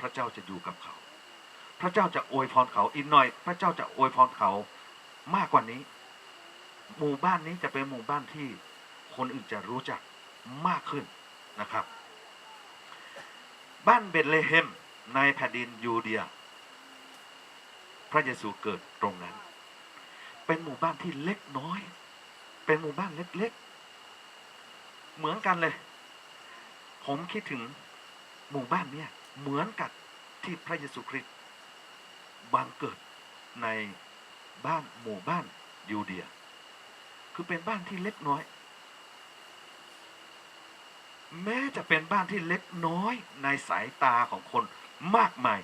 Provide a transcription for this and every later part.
พระเจ้าจะอยู่กับเขา พระเจ้าจะอวยพรเขาอีกหน่อย พระเจ้าจะอวยพรเขามากกว่านี้ หมู่บ้านนี้จะเป็นหมู่บ้านที่คนอื่นจะรู้จักมากขึ้นนะครับ บ้านเบธเลเฮมในแผ่นดินยูเดีย พระเยซูเกิดตรงนั้น เป็นหมู่บ้านที่เล็กน้อย เป็นหมู่บ้านเล็กๆ เหมือนกันเลย ผมคิดถึงหมู่บ้านเนี่ย เหมือนกับที่พระเยซูคริสต์บังเกิดในบ้านหมู่บ้านยูเดีย คือเป็นบ้านที่เล็กน้อย แม้จะเป็นบ้านที่เล็กน้อยในสายตาของคนมากมาย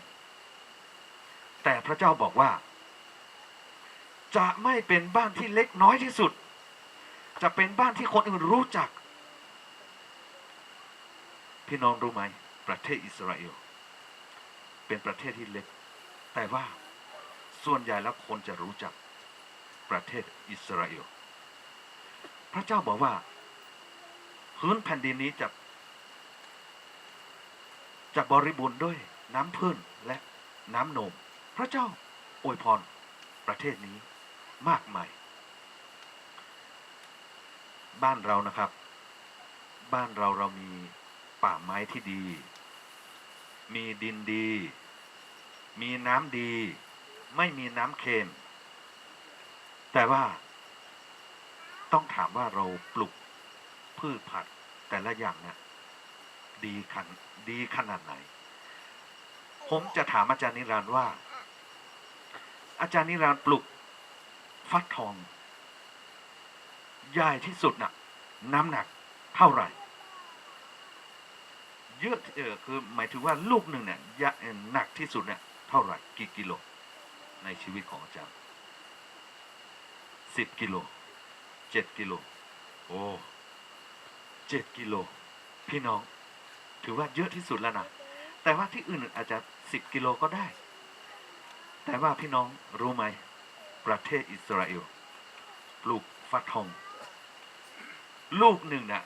แต่พระเจ้าบอกว่า จะไม่เป็นบ้านที่เล็กน้อยที่สุด จะเป็นบ้านที่คนอื่นรู้จัก พี่น้องรู้ไหม ประเทศอิสราเอล เป็นประเทศที่เล็ก แต่ว่าส่วนใหญ่แล้วคนจะรู้จักประเทศอิสราเอล พระเจ้าบอกว่าพื้นแผ่นดินนี้จะจะบริบูรณ์ด้วยน้ำพึ่งและน้ำนม พระเจ้าอวยพรประเทศนี้มากมาย บ้านเรานะครับ บ้านเราเรามีป่าไม้ที่ดี มีดินดี มีน้ำดี ไม่มีน้ำเค็ม แต่ว่า ต้องถามว่าเราปลูกพืชผักแต่ละอย่างเนี่ยดีขันดีขนาดไหน ผมจะถามอาจารย์นิรันดร์ว่า อาจารย์นิรันดร์ปลูกฟักทอง ใหญ่ที่สุดน่ะ น้ำหนักเท่าไหร่ ยอะเออคือหมายถึงว่าลูกหนึ่งเนี่ยยะหนักที่สุดเนี่ยเท่าไหร่กี่กิโล ในชีวิตของอาจารย์สิบกิโลเจ็ดกิโลโอ้เจ็ดกิโลพี่น้อง ถือว่าเยอะที่สุดแล้วนะแต่ว่าที่อื่นอาจจะสิบกิโลก็ได้ แต่ว่าพี่น้องรู้ไหม ประเทศอิสราเอลปลูกฟักทอง ลูกหนึ่งน่ะ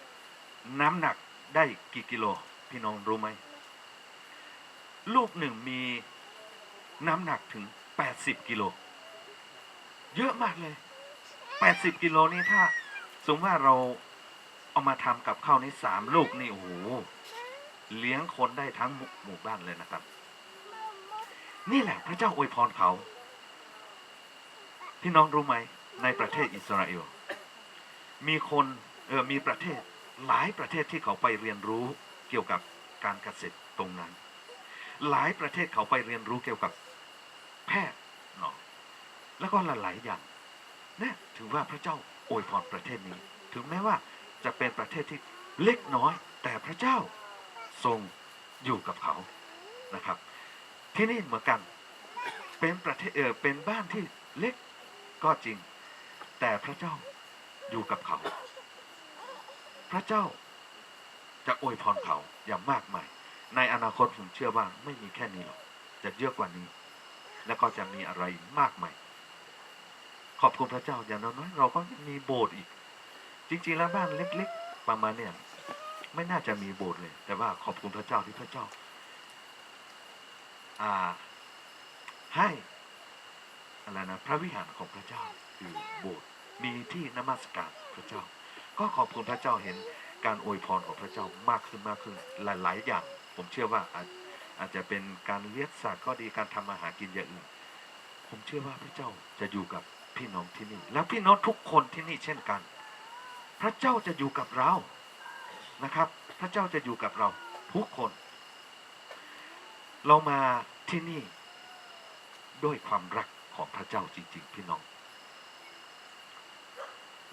น้ำหนักได้กี่กิโล พี่น้องรู้ไหม ลูกหนึ่งมีน้ำหนักถึง 80 กิโล เยอะมากเลย 80 กิโลนี่ถ้า สมมติว่าเราเอามาทำกับข้าวในสามลูกนี่โอ้โหเลี้ยงคนได้ทั้งหมู่หมู่บ้านเลยนะครับ นี่แหละพระเจ้าอวยพรเขา พี่น้องรู้ไหม ในประเทศอิสราเอล มีคนเออมีประเทศหลายประเทศที่เขาไปเรียนรู้ เกี่ยวกับการเกษตรตรงนั้น หลายประเทศเขาไปเรียนรู้เกี่ยวกับแพทย์เนาะแล้วก็หลายๆอย่างเนี่ยถือว่าพระเจ้าอวยพรประเทศนี้ ถึงแม้ว่าจะเป็นประเทศที่เล็กน้อย แต่พระเจ้าทรงอยู่กับเขานะครับ ที่นี่เหมือนกันเป็นประเทศเออเป็นบ้านที่เล็กก็จริง แต่พระเจ้าอยู่กับเขา พระเจ้า จะอวยพรเขาอย่างมากมาย ในอนาคตผมเชื่อว่าไม่มีแค่นี้หรอก จะเยอะกว่านี้ แล้วก็จะมีอะไรมากมาย ขอบคุณพระเจ้าอย่างน้อยเราก็มีโบสถ์อีก จริง ๆ แล้วบ้านเล็ก ๆ ประมาณเนี่ยไม่น่าจะมีโบสถ์เลย แต่ว่าขอบคุณพระเจ้าที่พระเจ้า อ่า ให้อะไรนะพระวิหารของพระเจ้าคือโบสถ์มีที่นมัสการพระเจ้า ก็ขอบคุณพระเจ้าเห็น การอวยพรของพระเจ้ามากขึ้นมากขึ้นหลาย ๆ อย่าง ผมเชื่อว่าอาจอาจจะเป็นการเลี้ยงสัตว์ก็ดีการทำอาหารกินอย่างอื่น ผมเชื่อว่าพระเจ้าจะอยู่กับพี่น้องที่นี่ แล้วพี่น้องทุกคนที่นี่เช่นกัน พระเจ้าจะอยู่กับเรานะครับ พระเจ้าจะอยู่กับเราทุกคน เรามาที่นี่ด้วยความรักของพระเจ้าจริง ๆ พี่น้อง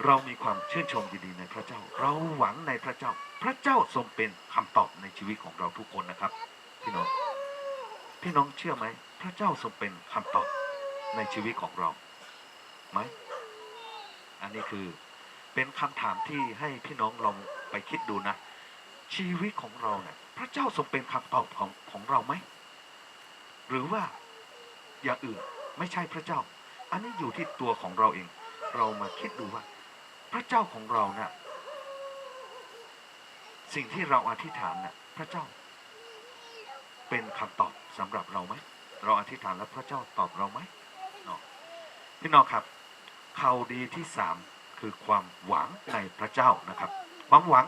เรามีความชื่นชมยินดีในพระเจ้า เราหวังในพระเจ้า พระเจ้าทรงเป็นคำตอบในชีวิตของเราทุกคนนะครับ พี่น้อง พี่น้องเชื่อไหม พระเจ้าทรงเป็นคำตอบในชีวิตของเราไหม อันนี้คือเป็นคำถามที่ให้พี่น้องลองไปคิดดูนะ ชีวิตของเราเนี่ยพระเจ้าทรงเป็นคำตอบของของเราไหม หรือว่าอย่างอื่นไม่ใช่พระเจ้า อันนี้อยู่ที่ตัวของเราเอง เรามาคิดดูว่า พระเจ้าของเรานะ่ะสิ่งที่เราอธิษฐานน่ะพระเจ้า เป็นคำตอบสำหรับเราไหมเราอธิษฐานแล้วพระเจ้าตอบเราไหมนาะพี่น้องครับข่าวดีที่สามคือความหวังในพระเจ้านะครับ ความหวัง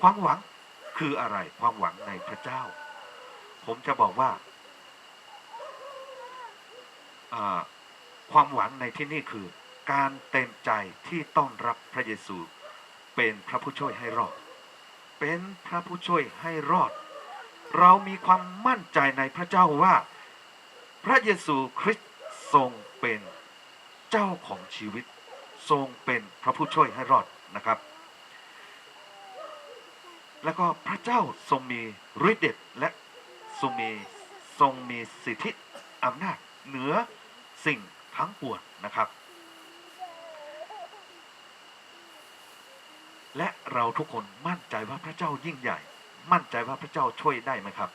ความหวังคืออะไรความหวังในพระเจ้า ผมจะบอกว่าความหวังในที่นี่คือ การเต็มใจที่ต้อนรับพระเยซู เป็นพระผู้ช่วยให้รอด เป็นพระผู้ช่วยให้รอด เรามีความมั่นใจในพระเจ้าว่า พระเยซูคริสต์ทรงเป็นเจ้าของชีวิต ทรงเป็นพระผู้ช่วยให้รอดนะครับ แล้วก็พระเจ้าทรงมีฤทธิ์เดชและทรงมีทรงมีสิทธิอำนาจเหนือสิ่งทั้งปวงนะครับ และเราทุกคนมั่นใจว่าพระเจ้ายิ่งใหญ่ มั่นใจว่าพระเจ้าช่วยได้ไหมครับ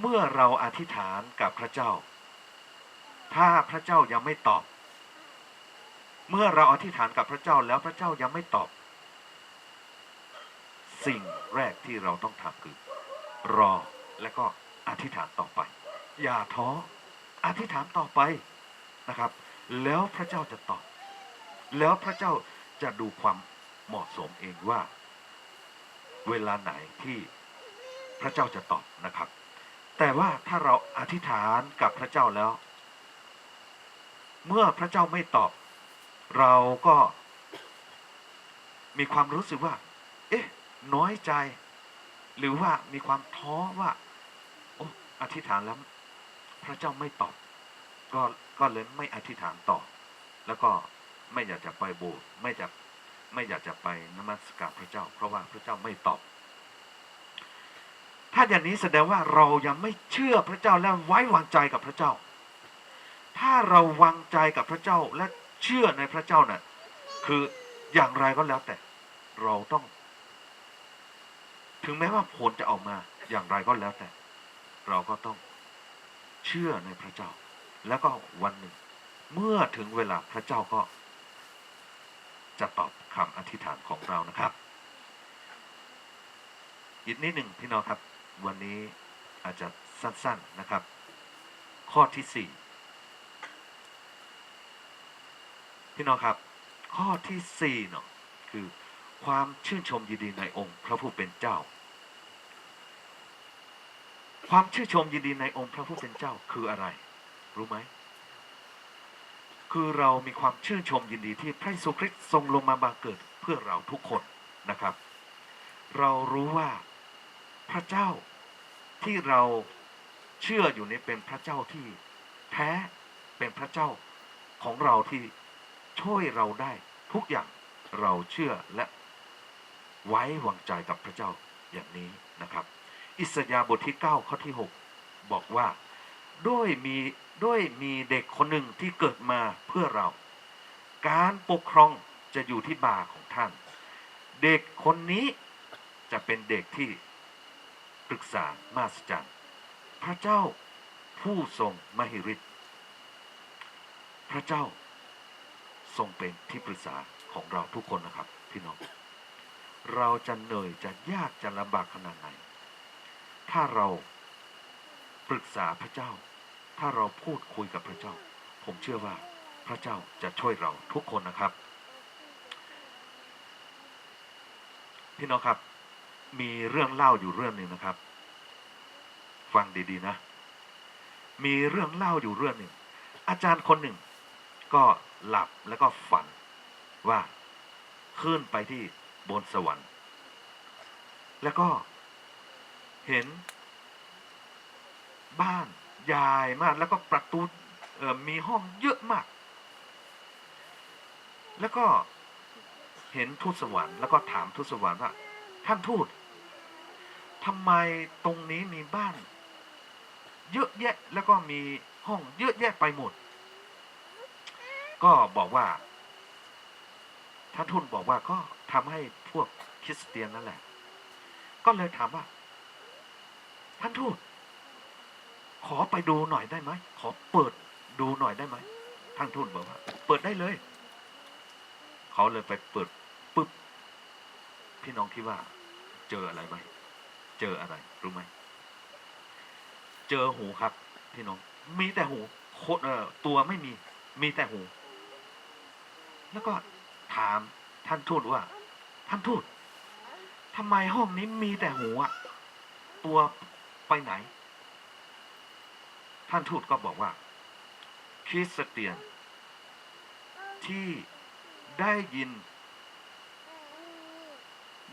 เมื่อเราอธิษฐานกับพระเจ้า ถ้าพระเจ้ายังไม่ตอบ เมื่อเราอธิษฐานกับพระเจ้าแล้วพระเจ้ายังไม่ตอบ สิ่งแรกที่เราต้องทำคือ รอและก็อธิษฐานต่อไป อย่าท้ออธิษฐานต่อไปนะครับ แล้วพระเจ้าจะตอบ แล้วพระเจ้า จะดูความเหมาะสมเองว่า เวลาไหนที่พระเจ้าจะตอบนะครับ แต่ว่าถ้าเราอธิษฐานกับพระเจ้าแล้ว เมื่อพระเจ้าไม่ตอบ เราก็มีความรู้สึกว่า เอ๊ะ น้อยใจ หรือว่ามีความท้อว่าโอ้อธิษฐานแล้ว พระเจ้าไม่ตอบ ก็ก็เลยไม่อธิษฐานต่อ แล้วก็ ไม่อยากจะไปโบสถ์ไม่จะไม่อยากจะไปนมัสการพระเจ้า เพราะว่าพระเจ้าไม่ตอบ ถ้าอย่างนี้แสดงว่าเรายังไม่เชื่อพระเจ้าและไว้วางใจกับพระเจ้า ถ้าเราวางใจกับพระเจ้าและเชื่อในพระเจ้าน่ะคืออย่างไรก็แล้วแต่ เราต้อง ถึงแม้ว่าผลจะออกมาอย่างไรก็แล้วแต่ เราก็ต้องเชื่อในพระเจ้า แล้วก็วันหนึ่ง เมื่อถึงเวลาพระเจ้าก็ จะตอบคำอธิษฐานของเรานะครับ อีกนิดหนึ่งพี่น้องครับ วันนี้อาจจะสั้นๆนะครับ ข้อที่สี่พี่น้องครับ ข้อที่สี่เนาะคือความชื่นชมยินดีในองค์พระผู้เป็นเจ้า ความชื่นชมยินดีในองค์พระผู้เป็นเจ้าคืออะไร รู้ไหม คือเรามีความชื่นชมยินดีที่พระเยซูคริสต์ทรงลงมาบังเกิดเพื่อเราทุกคนนะครับ เรารู้ว่าพระเจ้าที่เราเชื่ออยู่นี้เป็นพระเจ้าที่แท้เป็นพระเจ้าของเราที่ช่วยเราได้ทุกอย่างเราเชื่อและไว้วางใจกับพระเจ้าอย่างนี้นะครับ อิสยาห์บทที่ 9 ข้อที่ 6 บอกว่า ด้วยมีด้วยมีเด็กคนหนึ่งที่เกิดมาเพื่อเรา การปกครองจะอยู่ที่บ่าของท่าน เด็กคนนี้จะเป็นเด็กที่ปรึกษามาสจันพระเจ้าผู้ทรงมหิฤทธิ์พระเจ้าทรงเป็นที่ปรึกษาของเราทุกคนนะครับ พี่น้อง เราจะเหนื่อยจะยากจะลำบากขนาดไหน ถ้าเราปรึกษาพระเจ้า ถ้าเราพูดคุยกับพระเจ้า ผมเชื่อว่าพระเจ้าจะช่วยเราทุกคนนะครับ พี่น้องครับ มีเรื่องเล่าอยู่เรื่องหนึ่งนะครับ ฟังดีๆนะ มีเรื่องเล่าอยู่เรื่องหนึ่งอาจารย์คนหนึ่ง ก็หลับแล้วก็ฝันว่าขึ้นไปที่บนสวรรค์ แล้วก็เห็นบ้าน ใหญ่มากแล้วก็ประตูมีห้องเยอะมาก แล้วก็เห็นทูตสวรรค์แล้วก็ถามทูตสวรรค์ว่า ท่านทูตทำไมตรงนี้มีบ้าน เยอะแยะแล้วก็มีห้องเยอะแยะไปหมด ก็บอกว่า ท่านทูตบอกว่าก็ทำให้พวกคริสเตียนนั่นแหละ ก็เลยถามว่า ท่านทูต ขอไปดูหน่อยได้ไหม ขอเปิดดูหน่อยได้ไหมท่านทูตบอกว่า เปิดได้เลย เขาเลยไปเปิดปุ๊บ พี่น้องคิดว่า เจออะไรไหม เจออะไร รู้ไหม เจอหูครับ พี่น้อง มีแต่หูโคเอ่อตัวไม่มี มีแต่หู แล้วก็ถามท่านทูตว่า ท่านทูตทำไมห้องนี้มีแต่หูอะตัวไปไหน ท่านทูตก็บอกว่า คริสเตียน ที่ได้ยิน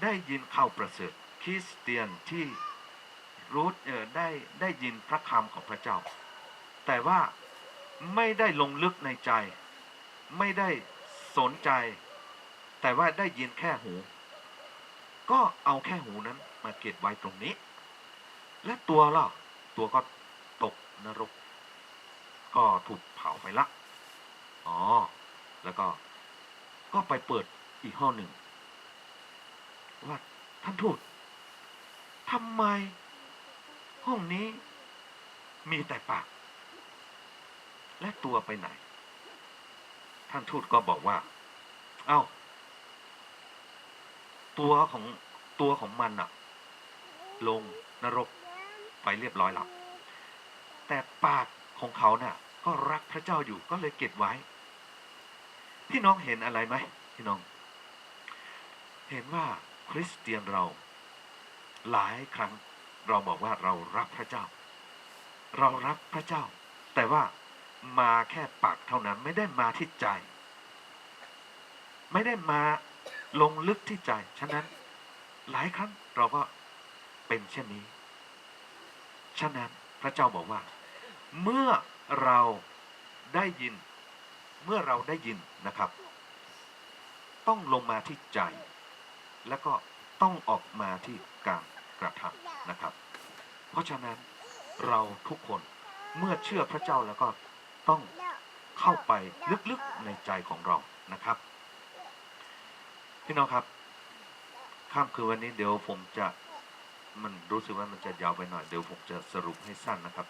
ได้ยินข่าวประเสริฐคริสเตียนที่รู้เออได้ได้ยินพระคำของพระเจ้า แต่ว่าไม่ได้ลงลึกในใจ ไม่ได้สนใจ แต่ว่าได้ยินแค่หู ก็เอาแค่หูนั้นมาเก็บไว้ตรงนี้ และตัวล่ะตัวก็ นรก ก็ถูกเผาไปละ อ๋อ แล้วก็ก็ไปเปิดอีกห้องหนึ่ง ว่าท่านทูตทำไม ห้องนี้ มีแต่ปาก และตัวไปไหน ท่านทูตก็บอกว่า เอ้า ตัวของตัวของมันอะลงนรกไปเรียบร้อยแล้ว แต่ปากของเขาน่ะ ก็รักพระเจ้าอยู่ก็เลยเก็บไว้ พี่น้องเห็นอะไรไหมพี่น้อง เห็นว่าคริสเตียนเรา หลายครั้งเราบอกว่าเรารักพระเจ้า เรารักพระเจ้า แต่ว่ามาแค่ปากเท่านั้นไม่ได้มาที่ใจ ไม่ได้มาลงลึกที่ใจ ฉะนั้นหลายครั้งเราก็เป็นเช่นนี้ ฉะนั้นพระเจ้าบอกว่า เมื่อเราได้ยิน เมื่อเราได้ยินนะครับ ต้องลงมาที่ใจ แล้วก็ต้องออกมาที่การกระทำนะครับ เพราะฉะนั้นเราทุกคนเมื่อเชื่อพระเจ้าแล้วก็ต้องเข้าไปลึกๆในใจของเรานะครับ พี่น้องครับค่ำคืนวันนี้เดี๋ยวผมจะมันรู้สึกว่ามันจะยาวไปหน่อยเดี๋ยวผมจะสรุปให้สั้นนะครับ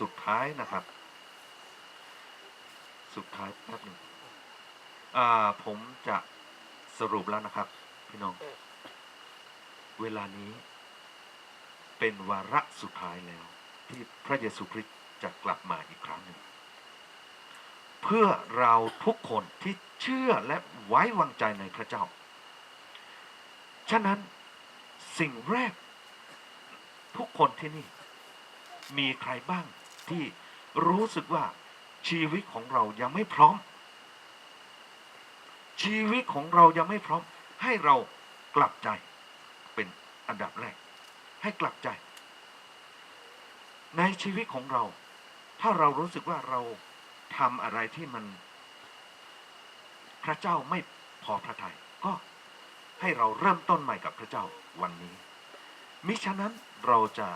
สุดท้ายนะครับ สุดท้ายแป๊บหนึ่งอ่า ผมจะสรุปแล้วนะครับ พี่น้อง เวลานี้ เป็นวาระสุดท้ายแล้ว ที่พระเยซูคริสต์จะกลับมาอีกครั้งหนึ่งเพื่อเราทุกคนที่เชื่อและไว้วางใจในพระเจ้า ฉะนั้นสิ่งแรกทุกคนที่นี่ มีใครบ้าง ที่รู้สึกว่าชีวิตของเรายังไม่พร้อม ชีวิตของเรายังไม่พร้อม ให้เรากลับใจเป็นอันดับแรก ให้กลับใจ ในชีวิตของเรา ถ้าเรารู้สึกว่าเราทำอะไรที่มัน พระเจ้าไม่พอพระทยัยก็ให้เราเริ่มต้นใหม่กับพระเจ้าวันนี้ มิฉะนั้นเราจะ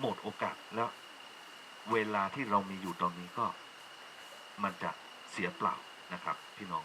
หมดโอกาสแล้ว เวลาที่เรามีอยู่ตอนนี้ก็มันจะเสียเปล่านะครับ พี่น้อง